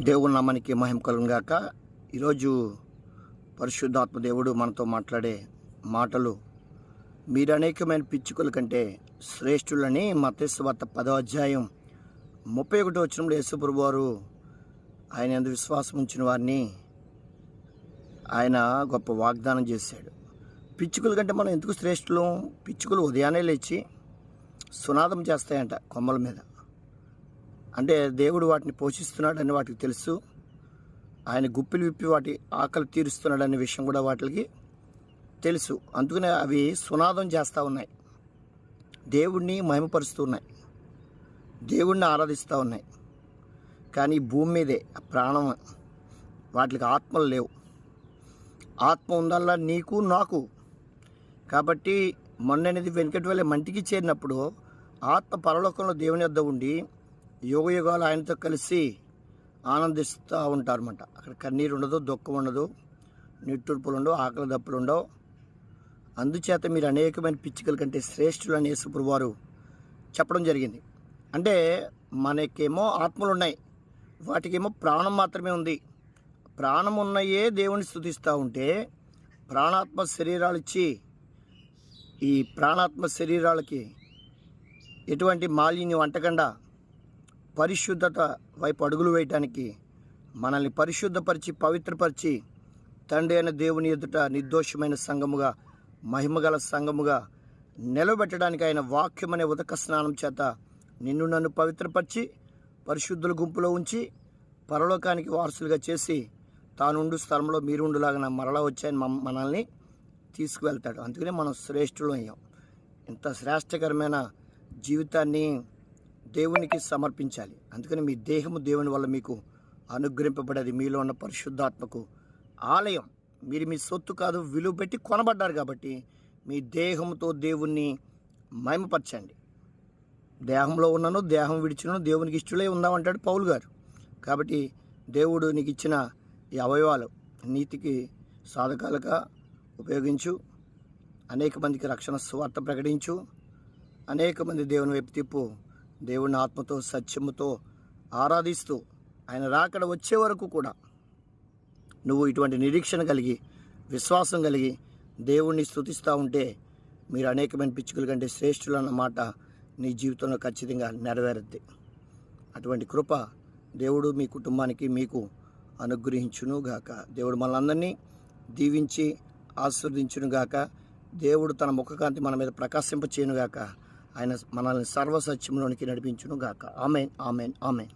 దేవుని నామానికి మహిమ కలుగాక ఈరోజు పరిశుద్ధాత్మ దేవుడు మనతో మాట్లాడే మాటలు మీరు అనేకమైన పిచ్చుకల కంటే శ్రేష్ఠులని మతేశ్వార్త పదో అధ్యాయం ముప్పై ఒకటో వచ్చినప్పుడు యేసుప్రభు వారు ఆయన ఎందు విశ్వాసం ఉంచిన వారిని ఆయన గొప్ప వాగ్దానం చేశాడు. పిచ్చుకల కంటే మనం ఎందుకు శ్రేష్ఠులం? పిచ్చుకలు ఉదయాన్నే లేచి సునాదం చేస్తాయంట కొమ్మల మీద. అంటే దేవుడు వాటిని పోషిస్తున్నాడని వాటికి తెలుసు. ఆయన గుప్పిలు విప్పి వాటి ఆకలి తీరుస్తున్నాడనే విషయం కూడా వాటికి తెలుసు. అందుకనే అవి సునాదం చేస్తూ ఉన్నాయి. దేవుడిని మహిమపరుస్తూ ఉన్నాయి. దేవుడిని ఆరాధిస్తూ ఉన్నాయి. కానీ భూమి మీదే ప్రాణం వాటికి ఆత్మలు లేవు. ఆత్మ ఉందల్లా నీకు నాకు. కాబట్టి మొన్ననేది వెనుకటి వెళ్ళే మంటికి చేరినప్పుడు ఆత్మ పరలోకంలో దేవుని వద్ద ఉండి యుగ యుగాలు ఆయనతో కలిసి ఆనందిస్తూ ఉంటారన్నమాట. అక్కడ కన్నీరు ఉండదు దుఃఖం ఉండదు నిట్టూర్పులు ఉండవు ఆకలి దప్పులు ఉండవు అందుచేత మీరు అనేకమైన పిచ్చికల కంటే శ్రేష్ఠులు అని యేసుప్రభు వారు చెప్పడం జరిగింది. అంటే మనకేమో ఆత్మలు ఉన్నాయి వాటికేమో ప్రాణం మాత్రమే ఉంది. ప్రాణం ఉన్నయే దేవుని స్థుతిస్తూ ఉంటే ప్రాణాత్మ శరీరాలు ఇచ్చి ఈ ప్రాణాత్మ శరీరాలకి ఎటువంటి మాలిన్యం అంటకుండా పరిశుద్ధత వైపు అడుగులు వేయటానికి మనల్ని పరిశుద్ధపరిచి పవిత్రపరిచి తండ్రి అయిన దేవుని ఎదుట నిర్దోషమైన సంఘముగా మహిమగల సంఘముగా నిలబెట్టడానికి ఆయన వాక్యం అనే ఉదక స్నానం చేత నిన్ను నన్ను పవిత్రపరిచి పరిశుద్ధుల గుంపులో ఉంచి పరలోకానికి వారసులుగా చేసి తానుండు స్థలంలో మీరుండులాగా మరలా వచ్చాయని మమ్- మనల్ని తీసుకువెళ్తాడు. అందుకనే మనం శ్రేష్ఠులు అయ్యాం. ఇంత శ్రేష్టకరమైన జీవితాన్ని దేవునికి సమర్పించాలి. అందుకని మీ దేహము దేవుని వల్ల మీకు అనుగ్రహింపబడేది. మీలో ఉన్న పరిశుద్ధాత్మకు ఆలయం. మీరు మీ సొత్తు కాదు విలువ పెట్టి కొనబడ్డారు కాబట్టి మీ దేహంతో దేవుణ్ణి మయమపరచండి దేహంలో ఉన్నను దేహం విడిచినను దేవునికి ఇష్టలే ఉందామంటాడు పౌలు గారు. కాబట్టి దేవుడు నీకు ఇచ్చిన ఈ అవయవాలు నీతికి సాధకాలుగా ఉపయోగించు. అనేక మందికి రక్షణ స్వార్థ ప్రకటించు. అనేక మంది దేవుని వైపు తిప్పు. దేవుని ఆత్మతో సత్యముతో ఆరాధిస్తూ ఆయన రాకడ వచ్చే వరకు కూడా నువ్వు ఇటువంటి నిరీక్షణ కలిగి విశ్వాసం కలిగి దేవుణ్ణి స్థుతిస్తూ ఉంటే మీరు అనేకమైన పిచ్చుకల కంటే శ్రేష్ఠులు అన్నమాట నీ జీవితంలో ఖచ్చితంగా నెరవేరుద్ది. అటువంటి కృప దేవుడు మీ కుటుంబానికి మీకు అనుగ్రహించును గాక దేవుడు మనందరినీ దీవించి ఆస్వాదించునుగాక గాక దేవుడు తన ముఖకాంతి మన మీద ప్రకాశింప చేయను గాక ఆయన మనల్ని సర్వసత్యంలోనికి నడిపించును గాక ఆమెన్ ఆమెన్ ఆమెన్.